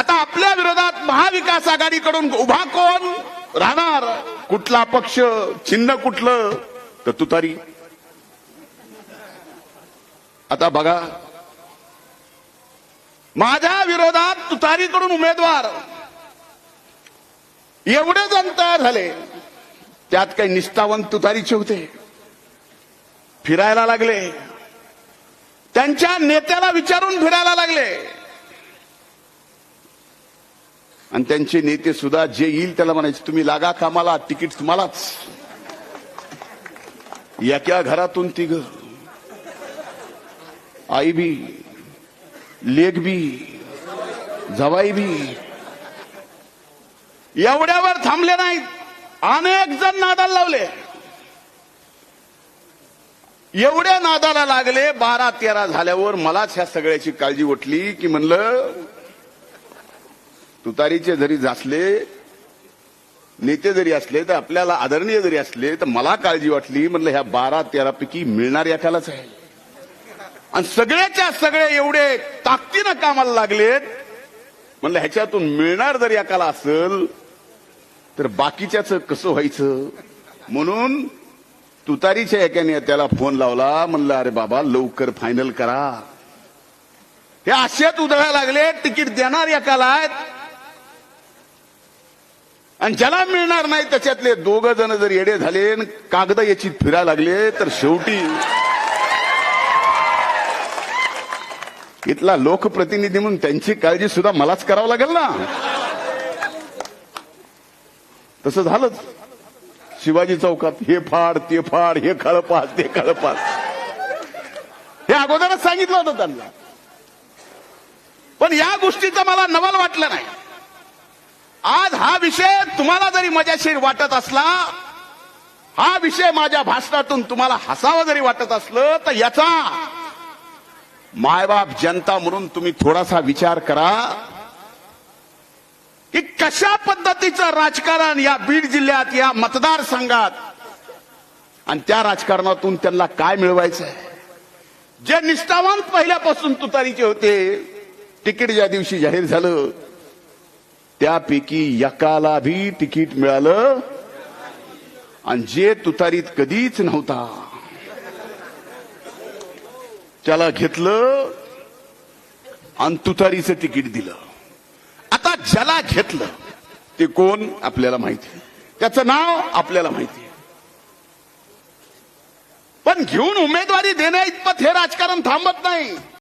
आता आपल्या विरोधात महाविकास आघाडीकडून उभा कोण? राहणार. कुठला पक्ष? चिन्ह कुठलं? तर तुतारी. आता बघा. माझ्या विरोधात तुतारीकडून उमेदवार. एवढे जण तयार झाले. त्यात काही निष्ठावंत तुतारीचे होते. फिरायला लागले. त्यांच्या नेत्याला विचारून फिरायला लागले. आणि त्यांचे नेते सुद्धा जे येईल त्याला म्हणायचे तुम्ही लागा कामाला तिकीट तुम्हालाच. एका घरातून तिघ. आई बी लेख बी जवाई बी. एवढ्यावर थांबले नाहीत. अनेक जण नादाला लावले. एवढ्या नादाला लागले बारा तेरा झाल्यावर मलाच ह्या सगळ्याची काळजी उठली की म्हणलं तुतारीचे जरी जासले नेते जरी असले तर आपल्याला आदरणीय जरी असले तर मला काळजी वाटली. म्हणलं ह्या बारा तेरा पैकी मिळणार एकालाच आहे. आणि सगळ्याच्या सगळे एवढे ताकदीनं कामाला लागलेत. म्हणलं ह्याच्यातून मिळणार जर एकाला असेल तर बाकीच्याच कसं व्हायचं? म्हणून तुतारीच्या एकाने त्याला फोन लावला. म्हणलं अरे बाबा लवकर फायनल करा. हे आशेत उधळायला लागले तिकीट देणार एकाला आहेत. आणि ज्याला मिळणार नाही त्याच्यातले दोघ जण जर येडे झाले आणि कागद याची फिरायला लागले तर शेवटी इथला लोकप्रतिनिधी म्हणून त्यांची काळजी सुद्धा मलाच करावं लागेल ना. तसं झालंच. शिवाजी चौकात हे फाड ते फाड हे खळपास ते खळपास हे अगोदरच सांगितलं होतं त्यांना. पण या गोष्टीचं मला नवल वाटलं नाही. आज हा विषय तुम्हाला जरी मजाशीर वाटत असला हा विषय माझ्या भाषणातून तुम्हाला हसावं जरी वाटत असलं तर याचा मायबाप जनता म्हणून तुम्ही थोडासा विचार करा की कशा पद्धतीचं राजकारण या बीड जिल्ह्यात या मतदारसंघात आणि त्या राजकारणातून त्यांना काय मिळवायचं आहे जे निष्ठावान पहिल्यापासून तुतारीचे होते तिकीट ज्या दिवशी जाहीर झालं त्यापैकी एकाला भी तिकीट मिळालं. आणि जे तुतारीत कधीच नव्हता. त्याला घेतलं आणि तुतारीचं तिकीट दिलं. आता ज्याला घेतलं ते कोण आपल्याला माहिती त्याचं नाव आपल्याला माहिती पण घेऊन उमेदवारी देण्या इतपत हे राजकारण थांबत नाही.